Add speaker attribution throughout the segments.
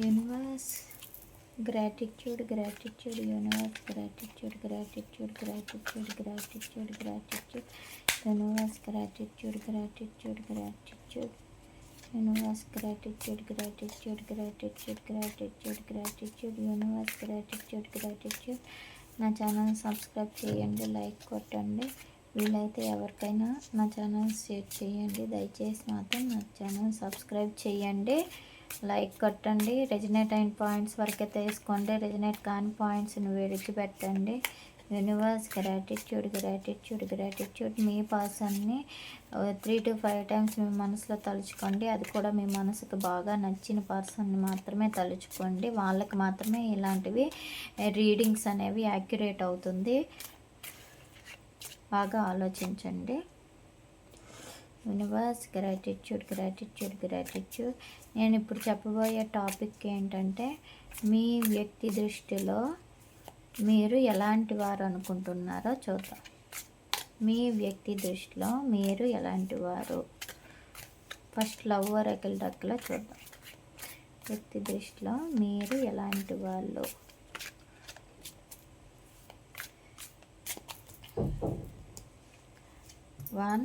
Speaker 1: Universe. Gratitude gratitude universe. Gratitude gratitude gratitude gratitude gratitude. Universe gratitude gratitude gratitude. Universe gratitude gratitude gratitude gratitude gratitude. Universe gratitude gratitude. నా channel subscribe చేయండి like కొట్టండి. వీలైతే ఎవరికైనా నా channel share చేయండి. దయచేసి మాత్రం నా ఛానల్ సబ్స్క్రైబ్ చేయండి. లైక్ కొట్టండి రెజినేట్ అయిన పాయింట్స్ వరకే తీసుకోండి రెజినేట్ కాని పాయింట్స్ని విడిచిపెట్టండి. Universe gratitude gratitude gratitude. మీ పర్సన్ని త్రీ టు ఫైవ్ టైమ్స్ మీ మనసులో తలుచుకోండి. అది కూడా మీ మనసుకు బాగా నచ్చిన పర్సన్ని మాత్రమే తలుచుకోండి. వాళ్ళకి మాత్రమే ఇలాంటివి రీడింగ్స్ అనేవి యాక్యురేట్ అవుతుంది. బాగా ఆలోచించండి. యూనివర్స్ గ్రాటిట్యూడ్ గ్రాటిట్యూడ్ గ్రాటిట్యూడ్ నేను ఇప్పుడు చెప్పబోయే టాపిక్ ఏంటంటే మీ వ్యక్తి దృష్టిలో మీరు ఎలాంటి వారు అనుకుంటున్నారో చూద్దాం. మీ వ్యక్తి దృష్టిలో మీరు ఎలాంటి వారు? ఫస్ట్ లవ్ రెకల్ డక్కలో చూద్దాం. వ్యక్తి దృష్టిలో మీరు ఎలాంటి వాళ్ళు? One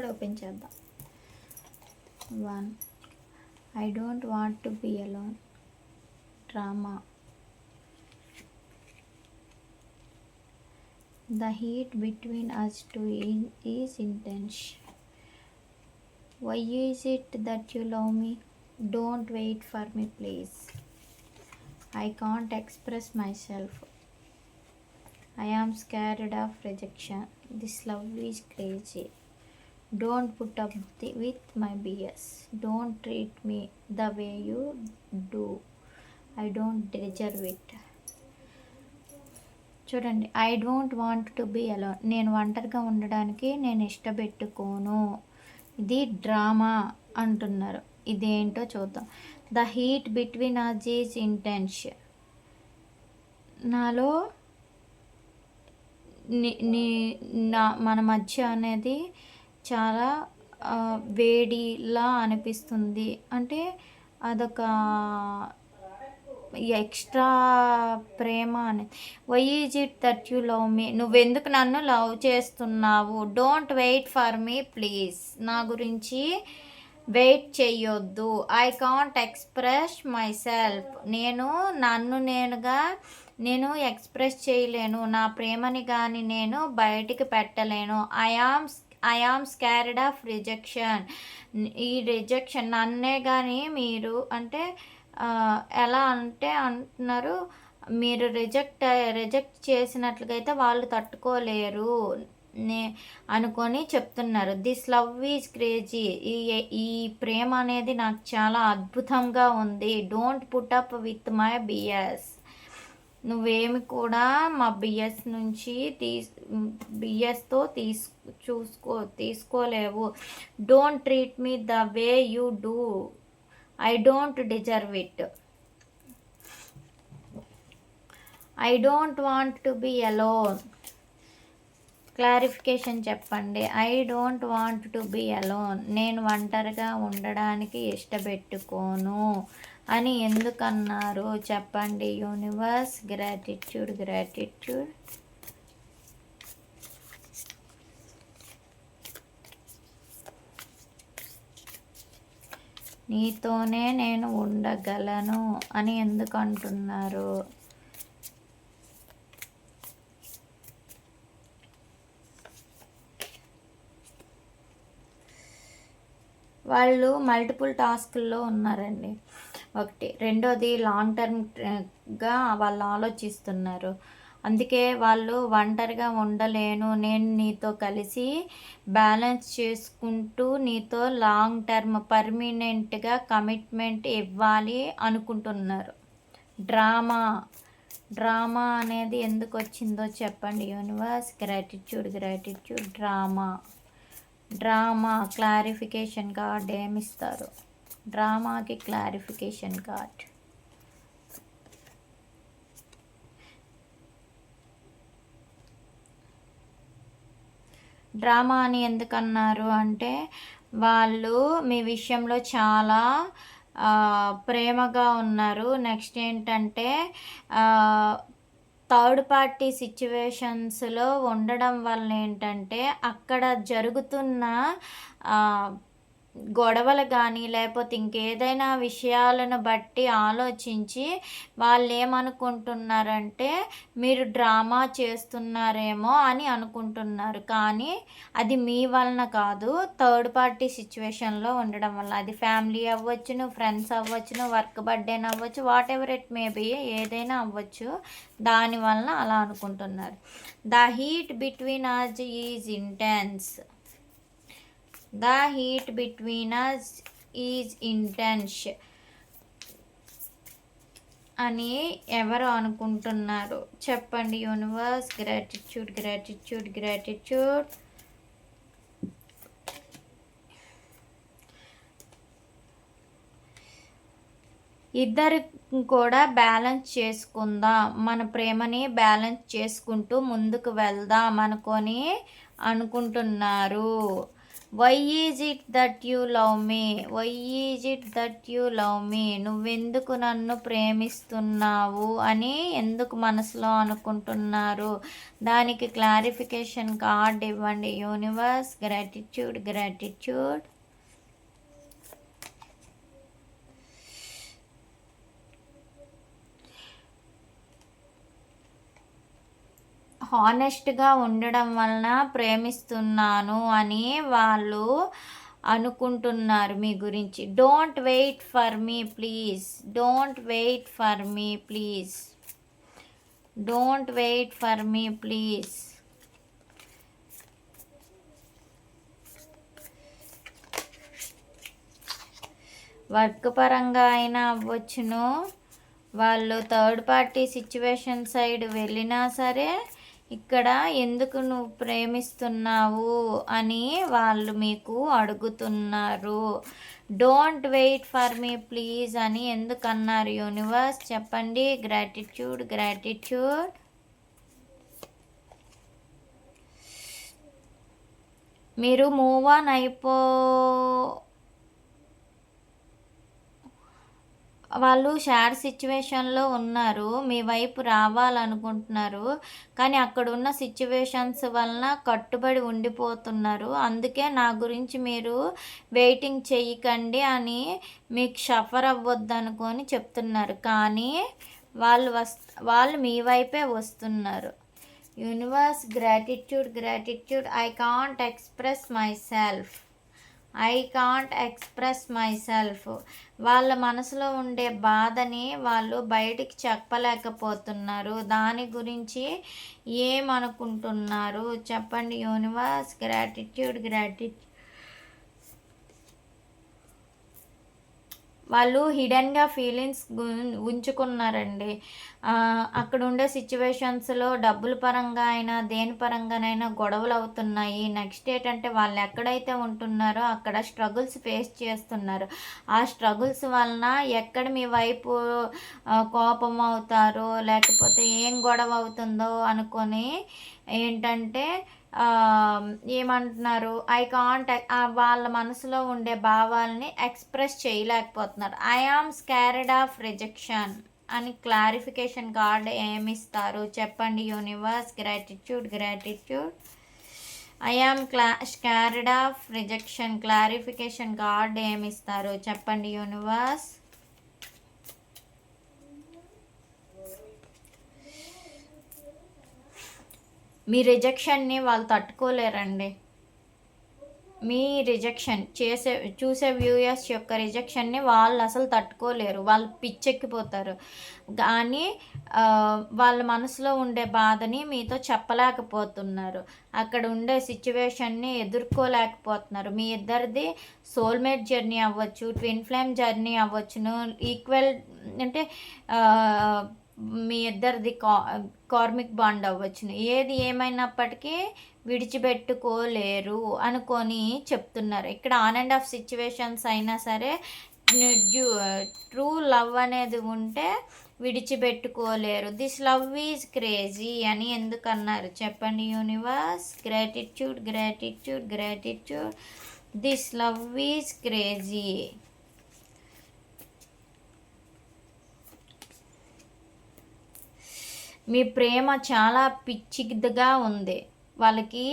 Speaker 1: ఇప్పుడు ఓపెన్ చేద్దాం. One. I don't want to be alone. Drama. The heat between us two is intense. Why is it that you love me? Don't wait for me please. I can't express myself. I am scared of rejection. This love is crazy. Don't put up the with my beers don't treat me the way you do I don't deserve it చూడండి I don't want to be alone నేను ఒంటరిగా ఉండడానికి నేను ఇష్టపెట్టుకోను. ఇది drama అంటున్నారు. ఇదేంటో చూద్దాం. The heat between us is intense నాలో నీ నా మన మధ్య అనేది చాలా వేడిలా అనిపిస్తుంది. అంటే అదొక ఎక్స్ట్రా ప్రేమ అని. Why is it that you love me నువ్వెందుకు నన్ను లవ్ చేస్తున్నావు? Don't wait for me please నా గురించి వెయిట్ చేయొద్దు I can't express my self నేను నన్ను నేనుగా నేను ఎక్స్ప్రెస్ చేయలేను. నా ప్రేమని కానీ నేను బయటికి పెట్టలేను. I am I am scared of rejection ఈ రిజెక్షన్ నన్నే కానీ మీరు అంటే ఎలా అంటే అంటున్నారు మీరు రిజెక్ట్ రిజెక్ట్ చేసినట్లుగా అయితే వాళ్ళు తట్టుకోలేరు నే అనుకొని చెప్తున్నారు. దిస్ లవ్ ఈజ్ క్రేజీ ఈ ఈ ప్రేమ అనేది నాకు చాలా అద్భుతంగా ఉంది. Don't put up with my BS నువ్వేమి కూడా మా బిఎస్ నుంచి తీస్ బిఎస్తో తీసు చూసుకో తీసుకోలేవు. Don't treat me the way you do I don't deserve it I don't want to be alone clarification చెప్పండి. I don't want to be alone నేను ఒంటరిగా ఉండడానికి ఇష్టపెట్టుకోను. అని ఎందుకన్నారు? చెప్పండి యూనివర్స్. Gratitude gratitude. నీతోనే నేను ఉండగలను అని ఎందుకు అంటున్నారు వాళ్ళు మల్టిపుల్ టాస్కుల్లో ఉన్నారండి. ఒకటి. రెండోది లాంగ్ టర్మ్గా eh, వాళ్ళు ఆలోచిస్తున్నారు. అందుకే వాళ్ళు ఒంటరిగా ఉండలేను. నేను నీతో కలిసి బ్యాలెన్స్ చేసుకుంటూ నీతో లాంగ్ టర్మ్ పర్మనెంట్గా కమిట్మెంట్ ఇవ్వాలి అనుకుంటున్నారు. డ్రామా. డ్రామా అనేది ఎందుకు వచ్చిందో చెప్పండి. Universe gratitude gratitude drama drama clarification card ఏమిస్తారు డ్రామాకి క్లారిఫికేషన్ కార్డ్. డ్రామా అని ఎందుకన్నారు అంటే వాళ్ళు మీ విషయంలో చాలా ప్రేమగా ఉన్నారు. నెక్స్ట్ ఏంటంటే థర్డ్ పార్టీ సిచ్యువేషన్స్లో ఉండడం వల్ల ఏంటంటే అక్కడ జరుగుతున్న గొడవలు కానీ లేకపోతే ఇంకేదైనా విషయాలను బట్టి ఆలోచించి వాళ్ళు ఏమనుకుంటున్నారంటే మీరు డ్రామా చేస్తున్నారేమో అని అనుకుంటున్నారు. కానీ అది మీ వలన కాదు థర్డ్ పార్టీ సిచ్యువేషన్లో ఉండడం వల్ల. అది ఫ్యామిలీ అవ్వచ్చును ఫ్రెండ్స్ అవ్వచ్చును వర్క్ బర్త్డేన అవ్వచ్చు whatever it may be ఏదైనా అవ్వచ్చు. దాని వలన అలా అనుకుంటున్నారు. The heat between us is intense. The heat between us is intense అని ఎవరు అనుకుంటున్నారు? చెప్పండి యూనివర్స్ గ్రాటిట్యూడ్ గ్రాటిట్యూడ్ గ్రాటిట్యూడ్ ఇద్దరు కూడా బ్యాలెన్స్ చేసుకుందాం. మన ప్రేమని బ్యాలెన్స్ చేసుకుంటూ ముందుకు వెళ్దాం అనుకొని అనుకుంటున్నారు. Why is it that you love me why is it that you love me నువ్వెందుకు నన్ను ప్రేమిస్తున్నావు అని ఎందుకు మనసులో అనుకుంటున్నారు? దానికి క్లారిఫికేషన్ కార్డ్ ఇవ్వండి. యూనివర్స్ గ్రాటిట్యూడ్ గ్రాటిట్యూడ్ హానెస్ట్గా ఉండడం వలన ప్రేమిస్తున్నాను అని వాళ్ళు అనుకుంటున్నారు మీ గురించి. Don't wait for me please don't wait for me please don't wait for me please work పరంగా అయినా అవ్వచ్చును. వాళ్ళు థర్డ్ పార్టీ సిచ్యువేషన్ సైడ్ వెళ్ళినా సరే ఇక్కడ ఎందుకు నువ్వు ప్రేమిస్తున్నావు అని వాళ్ళు మీకు అడుగుతున్నారు. Don't wait for me please అని ఎందుకన్నారు యూనివర్స్? చెప్పండి. గ్రాటిట్యూడ్ గ్రాటిట్యూడ్ మీరు మూవ్ ఆన్ అయిపో వాళ్ళు షాడ్ సిచ్యువేషన్లో ఉన్నారు. మీ వైపు రావాలనుకుంటున్నారు. కానీ అక్కడ ఉన్న సిచ్యువేషన్స్ వలన కట్టుబడి ఉండిపోతున్నారు. అందుకే నా గురించి మీరు వెయిటింగ్ చేయకండి అని మీకు షఫర్ అవ్వద్దు అనుకొని చెప్తున్నారు. కానీ వాళ్ళు వస్ వాళ్ళు మీ వైపే వస్తున్నారు. Universe gratitude gratitude I can't express myself. I can't express myself వాళ్ళ మనసులో ఉండే బాధని వాళ్ళు బయటికి చెప్పలేకపోతున్నారు. దాని గురించి ఏమనుకుంటున్నారు? చెప్పండి యూనివర్స్ గ్రాటిట్యూడ్ గ్రాటిట్యూడ్ వాళ్ళు హిడెన్గా ఫీలింగ్స్ ఉంచుకున్నారండి. అక్కడ ఉండే సిచ్యువేషన్స్లో డబ్బుల పరంగా అయినా దేని పరంగానైనా గొడవలు అవుతున్నాయి. నెక్స్ట్ ఏంటంటే వాళ్ళు ఎక్కడైతే ఉంటున్నారో అక్కడ స్ట్రగుల్స్ ఫేస్ చేస్తున్నారు. ఆ స్ట్రగుల్స్ వలన ఎక్కడ మీ వైపు కోపం అవుతారో లేకపోతే ఏం గొడవ అవుతుందో అనుకొని ఏంటంటే ఏమంటున్నారు? ఐ కాంట్ వాళ్ళ మనసులో ఉండే భావాలని ఎక్స్ప్రెస్ చేయలేకపోతున్నారు. I am scared of rejection అని క్లారిఫికేషన్ కార్డ్ ఏమిస్తారు? చెప్పండి. Universe gratitude gratitude I am క్లా scared of rejection clarification card ఏమిస్తారు? చెప్పండి. యూనివర్స్ మీ రిజెక్షన్ని వాళ్ళు తట్టుకోలేరండి. మీ రిజెక్షన్ చేసే చూసే వ్యూయర్స్ యొక్క రిజెక్షన్ని వాళ్ళు అసలు తట్టుకోలేరు. వాళ్ళు పిచ్చెక్కిపోతారు. కానీ వాళ్ళ మనసులో ఉండే బాధని మీతో చెప్పలేకపోతున్నారు. అక్కడ ఉండే సిచ్యువేషన్ని ఎదుర్కోలేకపోతున్నారు. మీ ఇద్దరిది సోల్మేట్ జర్నీ అవ్వచ్చు ట్విన్ ఫ్లేమ్ జర్నీ అవ్వచ్చును ఈక్వల్ అంటే మీ ఇద్దరిది కా కార్మిక్ బాండ్ అవ్వచ్చును. ఏది ఏమైనప్పటికీ విడిచిపెట్టుకోలేరు అనుకొని చెప్తున్నారు. ఇక్కడ ఆన్ అండ్ ఆఫ్ సిచ్యువేషన్స్ అయినా సరే ట్రూ లవ్ అనేది ఉంటే విడిచిపెట్టుకోలేరు. దిస్ లవ్ ఈజ్ క్రేజీ అని ఎందుకన్నారు? చెప్పండి universe gratitude gratitude gratitude this love is crazy మీ ప్రేమ చాలా పిచ్చిగా ఉంది. వాళ్ళకి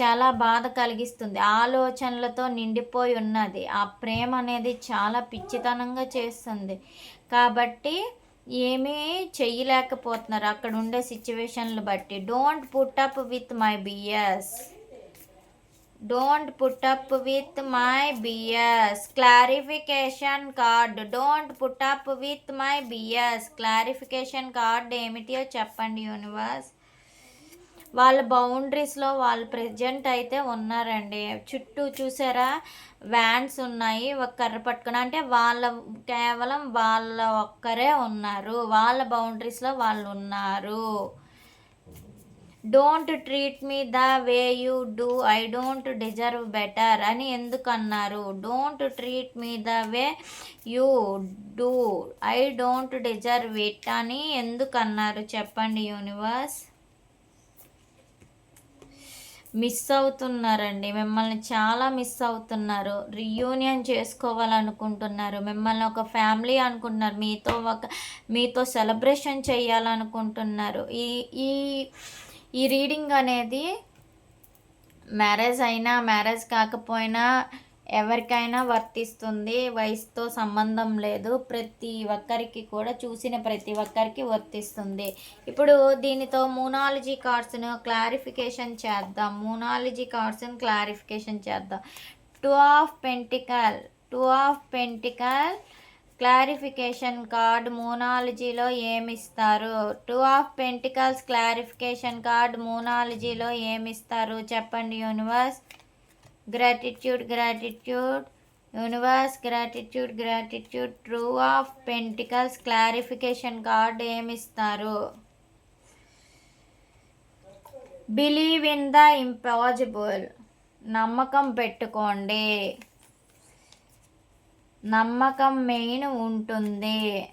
Speaker 1: చాలా బాధ కలిగిస్తుంది. ఆలోచనలతో నిండిపోయి ఉన్నది. ఆ ప్రేమ అనేది చాలా పిచ్చితనంగా చేస్తుంది. కాబట్టి ఏమీ చెయ్యలేకపోతున్నారు. అక్కడ ఉండే సిచ్యువేషన్లు బట్టి. Don't put up with my BS don't put up with my BS clarification card don't put up with my BS clarification card ఏమిటియో చెప్పండి యూనివర్స్ వాళ్ళ బౌండరీస్లో వాళ్ళు ప్రజెంట్ అయితే ఉన్నారండి. చుట్టూ చూసారా? వ్యాన్స్ ఉన్నాయి ఒక కర్ర పట్టుకుని. అంటే వాళ్ళ కేవలం వాళ్ళ ఒక్కరే ఉన్నారు. వాళ్ళ బౌండరీస్లో వాళ్ళు ఉన్నారు. Don't treat me the way you do I don't deserve better అని ఎందుకు అన్నారు? Don't treat me the way you do I don't deserve it అని ఎందుకన్నారు చెప్పండి యూనివర్స్ మిస్ అవుతున్నారండి. మిమ్మల్ని చాలా మిస్ అవుతున్నారు. రియూనియన్ చేసుకోవాలనుకుంటున్నారు. మిమ్మల్ని ఒక ఫ్యామిలీ అనుకుంటున్నారు. మీతో ఒక మీతో సెలబ్రేషన్ చేయాలనుకుంటున్నారు. ఈ ఈ ఈ రీడింగ్ అనేది మ్యారేజ్ అయినా మ్యారేజ్ కాకపోయినా ఎవరికైనా వర్తిస్తుంది. వయసుతో సంబంధం లేదు. ప్రతి ఒక్కరికి కూడా చూసిన ప్రతి ఒక్కరికి వర్తిస్తుంది. ఇప్పుడు దీనితో మూనాలజీ కార్డ్స్ను క్లారిఫికేషన్ చేద్దాం. మూనాలజీ కార్డ్స్ను క్లారిఫికేషన్ చేద్దాం. Two of pentacle two of pentacle clarification card మూనాలజీలో ఏమిస్తారు? Two of pentacles clarification card మూనాలజీలో ఏమిస్తారు? చెప్పండి universe. Gratitude gratitude. Universe gratitude gratitude. True of pentacles clarification card ఏమిస్తారు? Believe in the impossible. నమ్మకం పెట్టుకోండి. నమ్మకం main ఉంటుంది.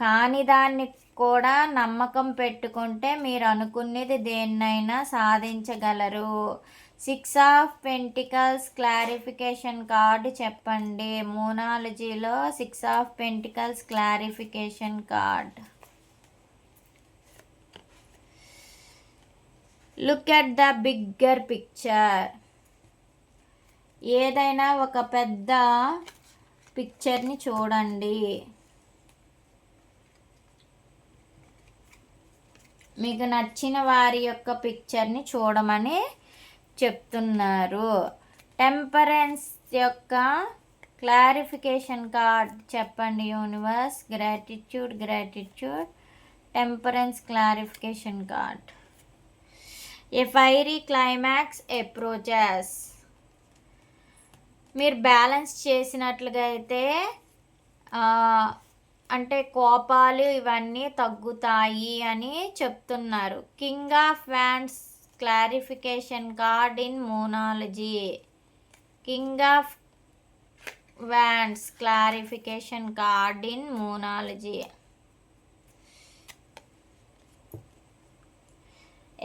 Speaker 1: కానీ దాన్ని కూడా నమ్మకం పెట్టుకుంటే మీరు అనుకునేది దేన్నైనా సాధించగలరు. Six of pentacles clarification card చెప్పండి. మోనాలజీలో six of pentacles clarification card. Look at the bigger picture. ఏదైనా ఒక పెద్ద పిక్చర్ని చూడండి. మీకు నచ్చిన వారి యొక్క పిక్చర్ని చూడమని చెప్తున్నారు. టెంపరెన్స్ యొక్క క్లారిఫికేషన్ కార్డ్ చెప్పండి universe. Gratitude gratitude. Temperance clarification card. A fiery climax approaches మీరు బ్యాలెన్స్ చేసినట్లుగా అయితే అంటే కోపాలు ఇవన్నీ తగ్గుతాయి అని చెప్తున్నారు. King of fans clarification card in moonology. King of wands clarification card in moonology.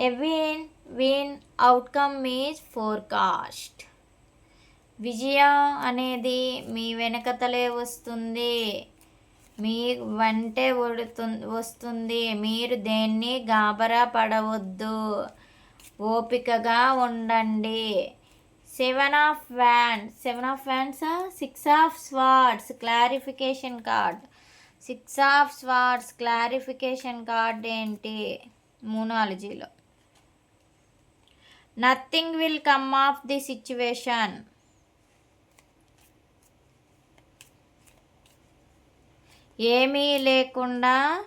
Speaker 1: A win win outcome is forecast విజయం అనేది మీ వెనకతలే వస్తుంది. మీ వంటే వస్తుంది. మీరు దేన్ని గాబరా పడవద్దు. ఓపికగా ఉండండి. Seven of wands seven of wands six of swords clarification card. Six of swords clarification card ఏంటి? మూనాలజీలో. Nothing will come of the situation. ఏమీ లేకుండా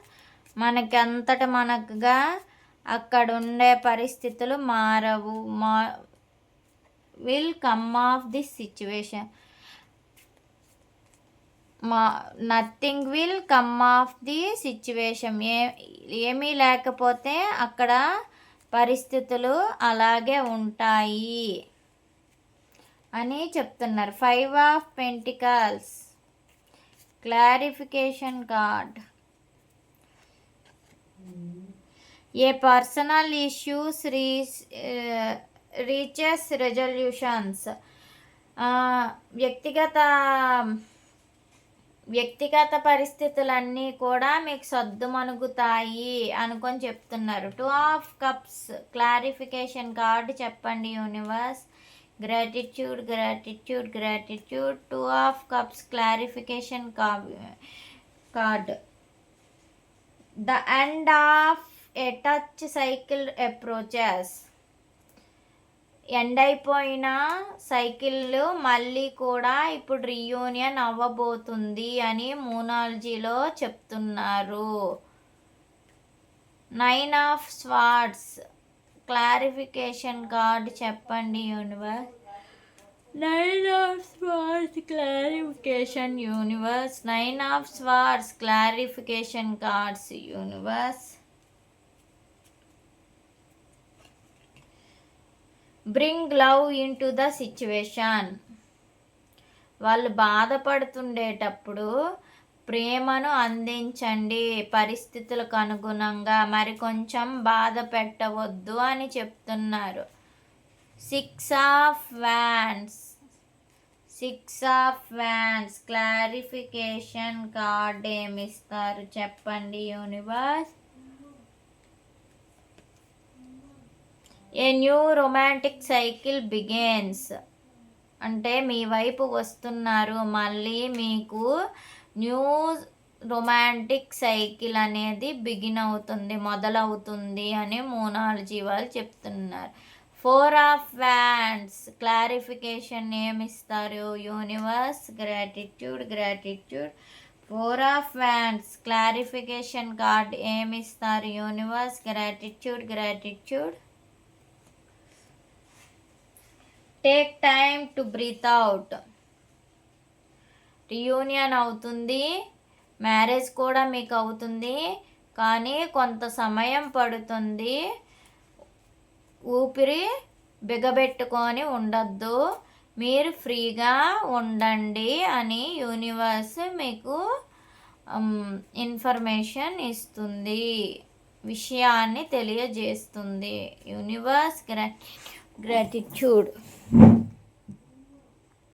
Speaker 1: మనకి అంతట మనకుగా అక్కడ ఉండే పరిస్థితులు మారవు. మా will come of this situation మా nothing will come of the situation ఏ ఏమీ లేకపోతే అక్కడ పరిస్థితులు అలాగే ఉంటాయి అని చెప్తున్నారు. Five of pentacles clarification card. A personal issues Ries reaches resolutions. వ్యక్తిగత వ్యక్తిగత పరిస్థితులన్నీ కూడా మీకు సద్దుమణుగుతాయి అనుకొని చెప్తున్నారు. Two of cups clarification card చెప్పండి universe. Gratitude gratitude gratitude two of cups clarification card the end of a touch cycle approaches end అయిపోయిన సైకిళ్ళు మళ్ళీ కూడా ఇప్పుడు రీయూనియన్ అవ్వబోతుంది అని మూనాలజీలో చెప్తున్నారు. Nine of swords clarification card చెప్పండి universe. Nine of swords clarification universe. Nine of swords clarification cards universe. Bring love into the situation. వాళ్ళు బాధపడుతుండేటప్పుడు ప్రేమను అందించండి. పరిస్థితులకు అనుగుణంగా మరి కొంచెం బాధ పెట్టవద్దు అని చెప్తున్నారు. Six of wands. Six of wands. Clarification card ఏమిస్తారు? చెప్పండి universe. A new romantic cycle begins. అంటే మీ వైపు వస్తున్నారు. మళ్ళీ మీకు న్యూ రొమాంటిక్ సైకిల్ అనేది బిగిన్ అవుతుంది మొదలవుతుంది అని మోనాలజీ వాళ్ళు చెప్తున్నారు. Four of wands clarification ఏమిస్తారు? Universe gratitude gratitude. Four of wands clarification card ఏమిస్తారు? Universe gratitude gratitude. Take time to breathe out reunion అవుతుంది మ్యారేజ్ కూడా మీకు అవుతుంది కానీ కొంత సమయం పడుతుంది. ఊపిరి బిగబెట్టుకొని ఉండద్దు. మీరు ఫ్రీగా ఉండండి అని యూనివర్స్ మీకు ఇన్ఫర్మేషన్ ఇస్తుంది. విషయాన్ని తెలియజేస్తుంది. యూనివర్స్ గ్రా గ్రాటిట్యూడ్.